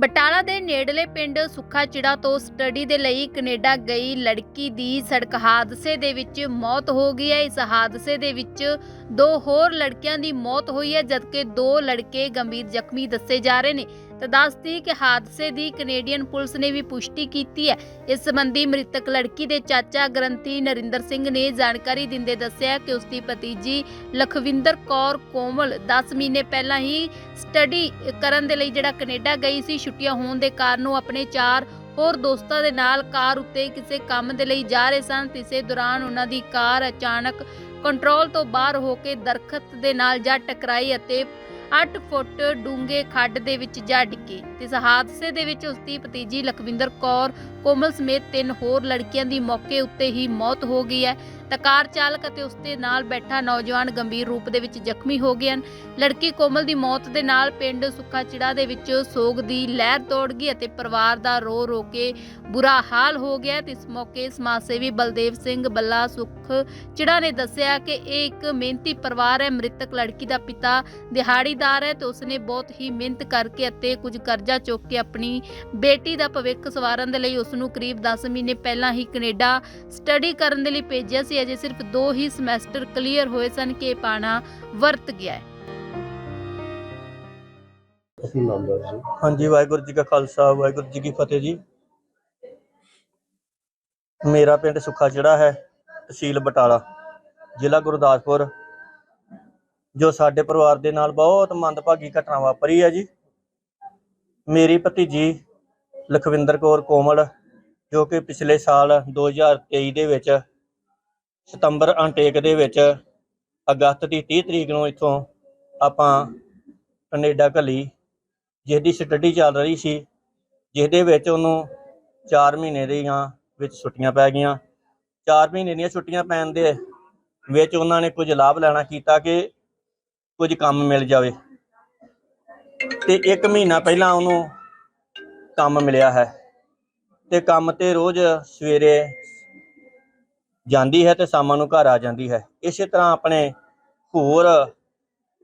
ਬਟਾਲਾ ਦੇ ਨੇੜਲੇ ਪਿੰਡ ਸੁੱਖਾ ਚਿੜਾ ਤੋਂ ਸਟੱਡੀ ਦੇ ਲਈ ਕੈਨੇਡਾ ਗਈ ਲੜਕੀ ਦੀ ਸੜਕ ਹਾਦਸੇ ਦੇ ਵਿੱਚ ਮੌਤ ਹੋ ਗਈ ਹੈ। ਇਸ ਹਾਦਸੇ ਦੇ ਵਿੱਚ ਦੋ ਹੋਰ ਲੜਕੀਆਂ ਦੀ ਮੌਤ ਹੋਈ ਹੈ, ਜਦਕਿ ਦੋ ਲੜਕੇ ਗੰਭੀਰ ਜ਼ਖਮੀ ਦੱਸੇ ਜਾ ਰਹੇ ਨੇ। ਤਾਂ ਦੱਸਦੀ ਕਿ ਹਾਦਸੇ ਦੀ ਕੈਨੇਡੀਅਨ ਪੁਲਿਸ ਨੇ ਵੀ ਪੁਸ਼ਟੀ ਕੀਤੀ ਹੈ। ਇਸ ਸੰਬੰਧੀ ਮ੍ਰਿਤਕ ਲੜਕੀ ਦੇ ਚਾਚਾ ਗ੍ਰੰਥੀ ਨਰਿੰਦਰ ਸਿੰਘ ਨੇ ਜਾਣਕਾਰੀ ਦਿੰਦੇ ਦੱਸਿਆ ਕਿ ਉਸ ਦੀ ਭਤੀਜੀ ਲਖਵਿੰਦਰ ਕੌਰ ਕੋਮਲ 10 ਮਹੀਨੇ ਪਹਿਲਾਂ ਹੀ ਸਟੱਡੀ ਕਰਨ ਦੇ ਲਈ ਜਿਹੜਾ ਕੈਨੇਡਾ ਗਈ ਸੀ, ਛੁੱਟੀਆਂ ਹੋਣ ਦੇ ਕਾਰਨ ਉਹ ਆਪਣੇ ਚਾਰ ਹੋਰ ਦੋਸਤਾਂ ਦੇ ਨਾਲ ਕਾਰ ਉੱਤੇ ਕਿਸੇ ਕੰਮ ਦੇ ਲਈ ਜਾ ਰਹੇ ਸਨ। ਇਸੇ ਦੌਰਾਨ ਉਹਨਾਂ ਦੀ ਕਾਰ ਅਚਾਨਕ ਕੰਟਰੋਲ ਤੋਂ ਬਾਹਰ ਹੋ ਕੇ ਦਰਖਤ ਦੇ ਨਾਲ ਜਾ ਟਕਰਾਈ ਅਤੇ 8 ਫੁੱਟ ਡੂੰਘੇ ਖੱਡ ਦੇ ਵਿੱਚ ਜਾ ਡਿੱਗੀ ਤੇ ਇਸ ਹਾਦਸੇ ਦੇ ਵਿੱਚ ਉਸ ਦੀ ਭਤੀਜੀ ਲਖਵਿੰਦਰ ਕੌਰ ਕੋਮਲ ਸਮੇਤ ਤਿੰਨ ਹੋਰ ਲੜਕੀਆਂ ਦੀ ਮੌਕੇ ਉੱਤੇ ਹੀ ਮੌਤ ਹੋ ਗਈ ਹੈ। ਤਾਂ ਕਾਰ ਚਾਲਕ ਅਤੇ ਉਸ ਦੇ ਨਾਲ ਬੈਠਾ ਨੌਜਵਾਨ ਗੰਭੀਰ ਰੂਪ ਦੇ ਵਿੱਚ ਜ਼ਖਮੀ ਹੋ ਗਏ ਹਨ। ਲੜਕੀ ਕੋਮਲ ਦੀ ਮੌਤ ਦੇ ਨਾਲ ਪਿੰਡ ਸੁੱਖਾ ਚਿੜਾ ਦੇ ਵਿੱਚ ਸੋਗ ਦੀ ਲਹਿਰ ਦੌੜ ਗਈ ਅਤੇ ਪਰਿਵਾਰ ਦਾ ਰੋ ਰੋ ਕੇ ਬੁਰਾ ਹਾਲ ਹੋ ਗਿਆ ਤੇ ਇਸ ਮੌਕੇ ਸਮਾਜ ਸੇਵੀ ਬਲਦੇਵ ਸਿੰਘ ਬੱਲਾ ਸੁੱਖ ਚਿੜਾ ਨੇ ਦੱਸਿਆ ਕਿ ਇਹ ਇੱਕ ਮਿਹਨਤੀ ਪਰਿਵਾਰ ਹੈ। ਮ੍ਰਿਤਕ ਲੜਕੀ ਦਾ ਪਿਤਾ ਦਿਹਾੜੀਦਾਰ ਹੈ ਤੇ ਉਸਨੇ ਬਹੁਤ ਹੀ ਮਿਹਨਤ ਕਰਕੇ ਅਤੇ ਕੁਝ ਕਰਜ਼ਾ ਚੁੱਕ ਕੇ ਆਪਣੀ ਬੇਟੀ ਦਾ ਭਵਿੱਖ ਸਵਾਰਨ ਦੇ ਲਈ ਉਸ ਨੂੰ ਕਰੀਬ 10 ਮਹੀਨੇ ਪਹਿਲਾਂ ਹੀ ਕੈਨੇਡਾ ਸਟੱਡੀ ਕਰਨ ਦੇ ਲਈ ਭੇਜਿਆ ਸੀ। ਅਜੇ ਸਿਰਫ 2 ਹੀ ਸਮੈਸਟਰ ਕਲੀਅਰ ਹੋਏ ਸਨ ਕਿ ਪਾਣਾ ਵਰਤ ਗਿਆ ਹੈ। ਨਾਮ ਦੱਸ ਹਾਂਜੀ ਵਾਹਿਗੁਰੂ ਜੀ ਕਾ ਖਾਲਸਾ ਵਾਹਿਗੁਰੂ ਜੀ ਕੀ ਫਤਿਹ ਜੀ। ਮੇਰਾ ਪਿੰਡ ਸੁੱਖਾ ਜਿਹੜਾ ਹੈ ਤਹਿਸੀਲ ਬਟਾਲਾ ਜ਼ਿਲ੍ਹਾ ਗੁਰਦਾਸਪੁਰ ਜੋ ਸਾਡੇ ਪਰਿਵਾਰ ਦੇ ਨਾਲ ਬਹੁਤ ਮੰਦਭਾਗੀ ਘਟਨਾ ਵਾਪਰੀ ਹੈ ਜੀ। ਮੇਰੀ ਭਤੀਜੀ ਲਖਵਿੰਦਰ ਕੌਰ ਕੋਮਲ ਜੋ ਕਿ ਪਿਛਲੇ ਸਾਲ 2023 ਦੇ ਵਿੱਚ ਸਤੰਬਰ ਅਨਟੇਕ ਦੇ ਵਿੱਚ ਅਗਸਤ ਦੀ 30 ਤਰੀਕ ਨੂੰ ਇੱਥੋਂ ਆਪਾਂ ਕੈਨੇਡਾ ਘੱਲੀ, ਜਿਸਦੀ ਸਟੱਡੀ ਚੱਲ ਰਹੀ ਸੀ ਜਿਹਦੇ ਵਿੱਚ ਉਹਨੂੰ 4 ਮਹੀਨੇ ਦੀਆਂ ਵਿੱਚ ਛੁੱਟੀਆਂ ਪੈ ਗਈਆਂ। 4 ਮਹੀਨੇ ਦੀਆਂ ਛੁੱਟੀਆਂ ਪੈਣ ਦੇ ਵਿੱਚ ਉਹਨਾਂ ਨੇ ਕੁਝ ਲਾਭ ਲੈਣਾ ਕੀਤਾ ਕਿ ਕੁਝ ਕੰਮ ਮਿਲ ਜਾਵੇ। ਤੇ 1 ਮਹੀਨਾ ਪਹਿਲਾਂ ਉਹਨੂੰ ਕੰਮ ਮਿਲਿਆ ਹੈ। ਤੇ ਕੰਮ ਤੇ ਰੋਜ਼ ਸਵੇਰੇ ਜਾਂਦੀ ਹੈ ਤੇ ਸ਼ਾਮਾਂ ਨੂੰ ਘਰ ਆ ਜਾਂਦੀ ਹੈ। ਇਸੇ ਤਰ੍ਹਾਂ ਆਪਣੇ ਹੋਰ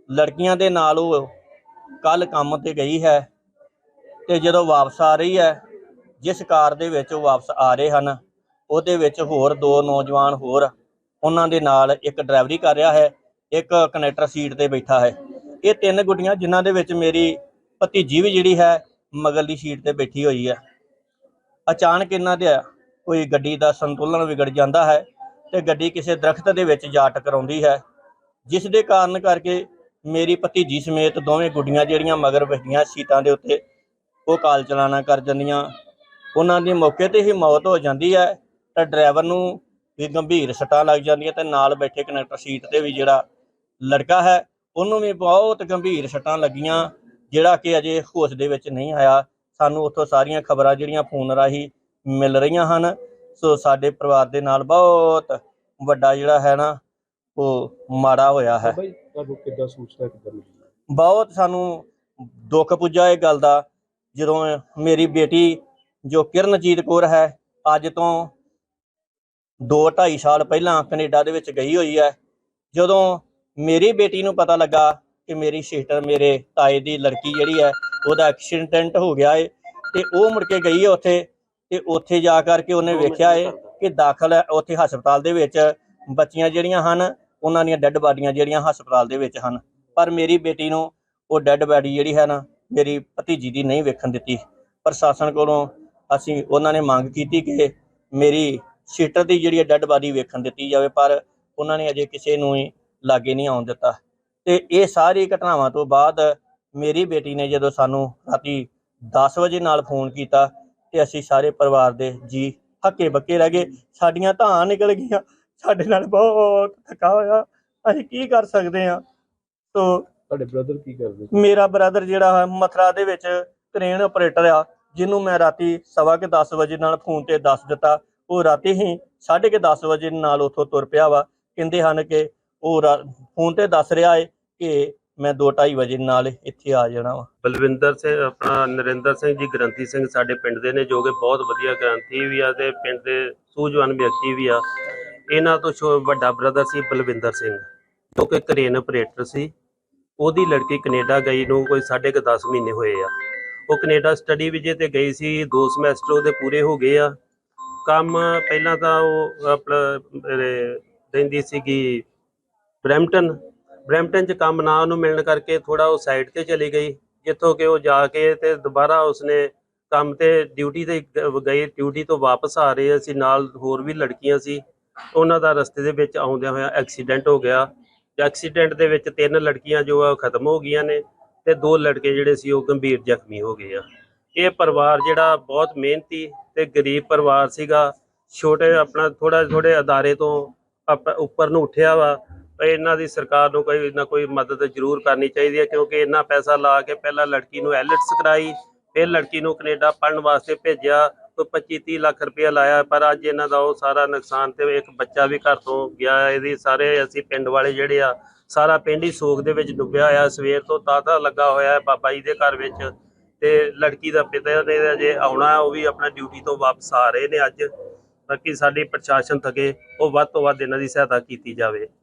ਲੜਕੀਆਂ ਦੇ ਨਾਲ ਉਹ ਕੱਲ ਕੰਮ ਤੇ ਗਈ ਹੈ ਤੇ ਜਦੋਂ ਵਾਪਸ ਆ ਰਹੀ ਹੈ, ਜਿਸ ਕਾਰ ਦੇ ਵਿੱਚ ਉਹ ਵਾਪਸ ਆ ਰਹੇ ਹਨ, ਉਹਦੇ ਵਿੱਚ ਹੋਰ ਦੋ ਨੌਜਵਾਨ ਹੋਰ ਉਹਨਾਂ ਦੇ ਨਾਲ ਇੱਕ ਡਰਾਈਵਰੀ ਕਰ ਰਿਹਾ ਹੈ, ਇੱਕ ਕਨੈਕਟਰ ਸੀਟ ਤੇ ਬੈਠਾ ਹੈ। ਇਹ ਤਿੰਨ ਗੁੱਡੀਆਂ ਜਿਨ੍ਹਾਂ ਦੇ ਵਿੱਚ ਮੇਰੀ ਭਤੀਜੀ ਵੀ ਜਿਹੜੀ ਹੈ, ਮਗਰਲੀ ਸੀਟ ਤੇ ਬੈਠੀ ਹੋਈ ਹੈ। ਅਚਾਨਕ ਇਹਨਾਂ ਦੇ ਕੋਈ ਗੱਡੀ ਦਾ ਸੰਤੁਲਨ ਵਿਗੜ ਜਾਂਦਾ ਹੈ ਤੇ ਗੱਡੀ ਕਿਸੇ ਦਰਖਤ ਦੇ ਵਿੱਚ ਜਾ ਟਕਰਾਉਂਦੀ ਹੈ, ਜਿਸ ਦੇ ਕਾਰਨ ਕਰਕੇ ਮੇਰੀ ਭਤੀਜੀ ਸਮੇਤ ਦੋਵੇਂ ਗੁੱਡੀਆਂ ਜਿਹੜੀਆਂ ਮਗਰ ਬੈਠੀਆਂ ਸੀਟਾਂ ਦੇ ਉੱਤੇ, ਉਹ ਕਾਲ ਚਲਾਣਾ ਕਰ ਜਾਂਦੀਆਂ। ਉਹਨਾਂ ਦੀ ਮੌਕੇ ਤੇ ਹੀ ਮੌਤ ਹੋ ਜਾਂਦੀ ਹੈ, ਤਾਂ ਡਰਾਈਵਰ ਨੂੰ ਵੀ ਗੰਭੀਰ ਸੱਟਾਂ ਲੱਗ ਜਾਂਦੀਆਂ ਤੇ ਨਾਲ ਬੈਠੇ ਕਨੈਕਟਰ ਸੀਟ ਤੇ ਵੀ ਜਿਹੜਾ ਲੜਕਾ ਹੈ, ਉਹਨੂੰ ਵੀ ਬਹੁਤ ਗੰਭੀਰ ਸੱਟਾਂ ਲੱਗੀਆਂ, ਜਿਹੜਾ ਕਿ ਅਜੇ ਹੋਸ਼ ਦੇ ਵਿੱਚ ਨਹੀਂ ਆਇਆ। ਸਾਨੂੰ ਉੱਥੋਂ ਸਾਰੀਆਂ ਖਬਰਾਂ ਜਿਹੜੀਆਂ ਫੋਨ ਰਾਹੀਂ ਮਿਲ ਰਹੀਆਂ ਹਨ। ਸੋ ਸਾਡੇ ਪਰਿਵਾਰ ਦੇ ਨਾਲ ਬਹੁਤ ਵੱਡਾ ਜਿਹੜਾ ਹੈ ਨਾ ਉਹ ਮਾੜਾ ਹੋਇਆ ਹੈ। ਬਾਈ ਤੁਹਾਨੂੰ ਕਿੱਦਾਂ ਸੂਚਨਾ ਕਿੱਦਾਂ ਮਿਲੀ? ਬਹੁਤ ਸਾਨੂੰ ਦੁੱਖ ਪੁੱਜਾ ਇਹ ਗੱਲ ਦਾ ਜਦੋਂ ਮੇਰੀ ਬੇਟੀ ਜੋ ਕਿਰਨਜੀਤ ਕੌਰ ਹੈ ਅੱਜ ਤੋਂ 2.5 ਸਾਲ ਪਹਿਲਾਂ ਕੈਨੇਡਾ ਦੇ ਵਿੱਚ ਗਈ ਹੋਈ ਹੈ। ਜਦੋਂ ਮੇਰੀ ਬੇਟੀ ਨੂੰ ਪਤਾ ਲੱਗਾ ਕਿ ਮੇਰੀ ਸਿਸਟਰ ਮੇਰੇ ਤਾਏ ਦੀ ਲੜਕੀ ਜਿਹੜੀ ਹੈ ਉਹਦਾ ਐਕਸੀਡੈਂਟ ਹੋ ਗਿਆ ਏ ਤੇ ਉਹ ਮੁੜ ਕੇ ਗਈ ਹੈ ਉੱਥੇ। ਤੇ ਉੱਥੇ ਜਾ ਕਰਕੇ ਉਹਨੇ ਵੇਖਿਆ ਏ ਕਿ ਦਾਖਲ ਹੈ ਉੱਥੇ ਹਸਪਤਾਲ ਦੇ ਵਿੱਚ। ਬੱਚੀਆਂ ਜਿਹੜੀਆਂ ਹਨ ਉਹਨਾਂ ਦੀਆਂ ਡੈੱਡ ਬਾਡੀਆਂ ਜਿਹੜੀਆਂ ਹਸਪਤਾਲ ਦੇ ਵਿੱਚ ਹਨ। ਪਰ ਮੇਰੀ ਬੇਟੀ ਨੂੰ ਉਹ ਡੈੱਡ ਬਾਡੀ ਜਿਹੜੀ ਹੈ ਨਾ ਮੇਰੀ ਭਤੀਜੀ ਦੀ ਨਹੀਂ ਵੇਖਣ ਦਿੱਤੀ। ਪ੍ਰਸ਼ਾਸਨ ਕੋਲੋਂ ਅਸੀਂ ਉਹਨਾਂ ਨੇ ਮੰਗ ਕੀਤੀ ਕਿ ਮੇਰੀ ਸਿਸਟਰ ਦੀ ਜਿਹੜੀ ਡੈੱਡ ਬਾਡੀ ਵੇਖਣ ਦਿੱਤੀ ਜਾਵੇ ਪਰ ਉਹਨਾਂ ਨੇ ਅਜੇ ਕਿਸੇ ਨੂੰ ਹੀ ਲਾਗੇ ਨਹੀਂ ਆਉਣ ਦਿੱਤਾ। ਤੇ ਇਹ ਸਾਰੀ ਘਟਨਾਵਾਂ ਤੋਂ ਬਾਅਦ ਮੇਰੀ ਬੇਟੀ ਨੇ ਜਦੋਂ ਸਾਨੂੰ ਰਾਤੀ 10 ਵਜੇ ਨਾਲ ਫੋਨ ਕੀਤਾ ਤੇ ਅਸੀਂ ਸਾਰੇ ਪਰਿਵਾਰ ਦੇ ਜੀ ਹੱਕੇ ਬੱਕੇ ਰਹਿ ਗਏ। ਸਾਡੀਆਂ ਧਾਂ ਨਿਕਲ ਗਈਆਂ। ਸਾਡੇ ਨਾਲ ਬਹੁਤ ਥਕਾ ਹੋਇਆ। ਅਸੀਂ ਕੀ ਕਰ ਸਕਦੇ ਹਾਂ? ਸੋ ਤੁਹਾਡੇ ਬ੍ਰਦਰ ਕੀ ਕਰਦੇ? ਮੇਰਾ ਬ੍ਰਦਰ ਜਿਹੜਾ ਹੈ ਮਥਰਾ ਦੇ ਵਿੱਚ ਕ੍ਰੇਨ ਆਪਰੇਟਰ ਆ ਜਿਹਨੂੰ ਮੈਂ ਰਾਤੀ ਸਵਾ ਕੇ 10 ਵਜੇ ਨਾਲ ਫੋਨ ਤੇ ਦੱਸ ਦਿੱਤਾ। ਉਹ ਰਾਤੀ ਹੀ 10:30 ਵਜੇ ਨਾਲ ਉੱਥੋਂ ਤੁਰ ਪਿਆ ਵਾ। ਕਹਿੰਦੇ ਹਨ ਕਿ ਉਹ ਫੋਨ ਤੇ ਦੱਸ ਰਿਹਾ ਹੈ ਕਿ ਮੈਂ 2:30 ਵਜੇ ਨਾਲ ਇੱਥੇ ਆ ਜਾਣਾ ਵਾ। ਬਲਵਿੰਦਰ ਸਿੰਘ, ਆਪਣਾ ਨਰਿੰਦਰ ਸਿੰਘ ਜੀ, ਗ੍ਰੰਥੀ ਸਿੰਘ ਸਾਡੇ ਪਿੰਡ ਦੇ ਨੇ, ਜੋ ਕਿ ਬਹੁਤ ਵਧੀਆ ਗ੍ਰੰਥੀ ਵੀ ਆ ਤੇ ਪਿੰਡ ਦੇ ਸੂਝਵਾਨ ਵਿਅਕਤੀ ਵੀ ਆ। ਇਹਨਾਂ ਤੋਂ ਛੋ- ਵੱਡਾ ਬ੍ਰਦਰ ਸੀ ਬਲਵਿੰਦਰ ਸਿੰਘ, ਜੋ ਕਿ ਕਰੇਨ ਆਪਰੇਟਰ ਸੀ। ਉਹਦੀ ਲੜਕੀ ਕੈਨੇਡਾ ਗਈ ਨੂੰ ਕੋਈ 10.5 ਮਹੀਨੇ ਹੋਏ ਆ। ਉਹ ਕੈਨੇਡਾ ਸਟੱਡੀ ਵੀਜ਼ੇ ਤੇ ਗਈ ਸੀ, ਦੋ ਸਮੈਸਟਰ ਉਹਦੇ ਪੂਰੇ ਹੋ ਗਏ ਆ। ਕੰਮ ਪਹਿਲਾਂ ਤਾਂ ਉਹ ਆਪਣਾ ਰਹਿੰਦੀ ਸੀਗੀ ਬਰੈਂਪਟਨ ਬਰੈਂਪਟਨ 'ਚ ਕੰਮ ਨਾ ਉਹਨੂੰ ਮਿਲਣ ਕਰਕੇ ਥੋੜਾ ਉਹ ਸਾਈਡ ਤੇ ਚਲੀ ਗਈ, ਜਿੱਥੋਂ ਕਿ ਉਹ ਜਾ ਕੇ ਤੇ ਦੁਬਾਰਾ ਉਸਨੇ ਕੰਮ ਤੇ ਡਿਊਟੀ ਤੇ ਗਏ ਡਿਊਟੀ ਤੋਂ ਵਾਪਸ ਆ ਰਹੇ ਸੀ, ਨਾਲ ਹੋਰ ਵੀ ਲੜਕੀਆਂ ਸੀ। ਉਹਨਾਂ ਦਾ ਰਸਤੇ ਦੇ ਵਿੱਚ ਆਉਂਦਿਆਂ ਹੋਇਆ ਐਕਸੀਡੈਂਟ ਹੋ ਗਿਆ। ਐਕਸੀਡੈਂਟ ਦੇ ਵਿੱਚ ਤਿੰਨ ਲੜਕੀਆਂ ਜੋ ਆ ਉਹ ਖਤਮ ਹੋ ਗਈਆਂ ਨੇ ਤੇ ਦੋ ਲੜਕੇ ਜਿਹੜੇ ਸੀ ਉਹ ਗੰਭੀਰ ਜ਼ਖਮੀ ਹੋ ਗਏ ਆ। ਇਹ ਪਰਿਵਾਰ ਜਿਹੜਾ ਬਹੁਤ ਮਿਹਨਤੀ ਤੇ ਗਰੀਬ ਪਰਿਵਾਰ ਸੀਗਾ, ਛੋਟੇ ਆਪਣਾ ਥੋੜਾ ਥੋੜੇ ਅਦਾਰੇ ਤੋਂ ਆਪ- ਉੱਪਰ ਨੂੰ ਉੱਠਿਆ ਵਾ। ਤੇ ਇਹਨਾਂ ਦੀ ਸਰਕਾਰ ਨੂੰ ਕੋਈ ਨਾ ਕੋਈ ਮਦਦ ਜ਼ਰੂਰ ਕਰਨੀ ਚਾਹੀਦੀ ਹੈ, ਕਿਉਂਕਿ ਇੰਨਾ ਪੈਸਾ ਲਾ ਕੇ ਪਹਿਲਾਂ ਲੜਕੀ ਨੂੰ ਐਲਟਸ ਕਰਾਈ, ਫਿਰ ਲੜਕੀ ਨੂੰ ਕੈਨੇਡਾ ਪੜਨ ਵਾਸਤੇ ਭੇਜਿਆ, ਕੋਈ 25 30 ਲੱਖ ਰੁਪਇਆ ਲਾਇਆ, ਪਰ ਅੱਜ ਇਹਨਾਂ ਦਾ ਉਹ ਸਾਰਾ ਨੁਕਸਾਨ ਤੇ ਇੱਕ ਬੱਚਾ ਵੀ ਘਰ ਤੋਂ ਗਿਆ ਇਹਦੀ ਸਾਰੇ ਅਸੀਂ ਪਿੰਡ ਵਾਲੇ ਜਿਹੜੇ ਆ, ਸਾਰਾ ਪਿੰਡ ਹੀ ਸੋਗ ਦੇ ਵਿੱਚ ਡੁੱਬਿਆ ਹੋਇਆ, ਸਵੇਰ ਤੋਂ ਤਾਤਾ ਲੱਗਾ ਹੋਇਆ ਹੈ ਬਾਬਾ ਜੀ ਦੇ ਘਰ ਵਿੱਚ, ਤੇ ਲੜਕੀ ਦਾ ਪਿਤਾ ਨੇ ਜੇ ਆਉਣਾ, ਉਹ ਵੀ ਆਪਣਾ ਡਿਊਟੀ ਤੋਂ ਵਾਪਸ ਆ ਰਹੇ ਨੇ ਅੱਜ, ਬਾਕੀ ਸਾਡੀ ਪ੍ਰਸ਼ਾਸਨ ਥਕੇ, ਉਹ ਵੱਧ ਤੋਂ ਵੱਧ ਇਹਨਾਂ ਦੀ ਸਹਾਇਤਾ ਕੀਤੀ ਜਾਵੇ।